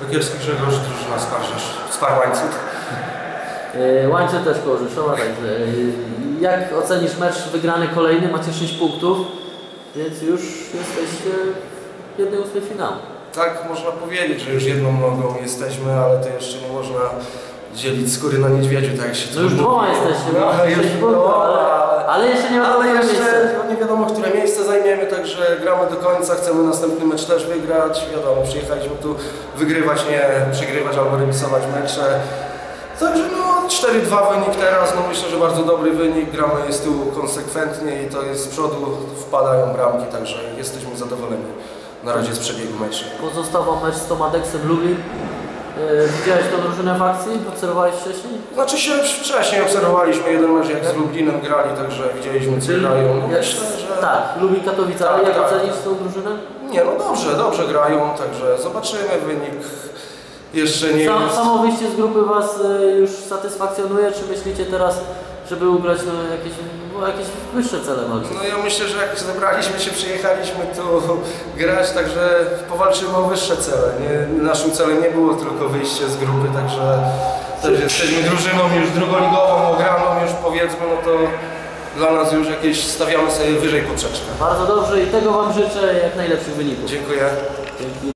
Wykielski Grzegorz, drużyna Sparzysz. Spar łańcuch. E, Łańcuch też koło Rzeszowa, także e, jak ocenisz mecz wygrany kolejny? Macie 6 punktów, więc już jesteście w jednej ósmej finału. Tak można powiedzieć, że już jedną nogą jesteśmy, ale to jeszcze nie można dzielić skóry na niedźwiedziu, tak się No to już dwoma jesteście, No, ale już, no, ale, ale jeszcze nie wiadomo, ale jeszcze miejsce. nie wiadomo, które zajmiemy, także gramy do końca, chcemy następny mecz też wygrać. Wiadomo, przyjechaliśmy tu wygrywać, nie przegrywać albo remisować mecze. Także no 4-2 wynik teraz, no myślę, że bardzo dobry wynik, gramy jest tu konsekwentnie i to jest z przodu, wpadają bramki, także jesteśmy zadowoleni na razie z przebiegu meczu. Pozostał wam mecz z Tomadeksem Lublin. E, Widziałeś tą drużynę w akcji? Obserwowałeś wcześniej? Znaczy się wcześniej obserwowaliśmy jeden mecz jak z Lublinem grali, także widzieliśmy co grają. No, myślę, że... Tak, Lublin Katowice, ale Tak, jak tak. ocenisz tą drużynę? Nie no dobrze, dobrze grają, także zobaczymy wynik. Jeszcze nie Sam, jest. samo wyjście z grupy Was e, już satysfakcjonuje, czy myślicie teraz, żeby ugrać no, jakieś, no, jakieś wyższe cele walki? No ja myślę, że jak zebraliśmy się, przyjechaliśmy tu grać, także powalczymy o wyższe cele. Nie, naszym celem nie było tylko wyjście z grupy, także też jesteśmy drużyną już drugoligową, ograną już powiedzmy, no to dla nas już jakieś stawiamy sobie wyżej poprzeczkę. Bardzo dobrze i tego Wam życzę jak najlepszych wyników. Dziękuję. Dzięki.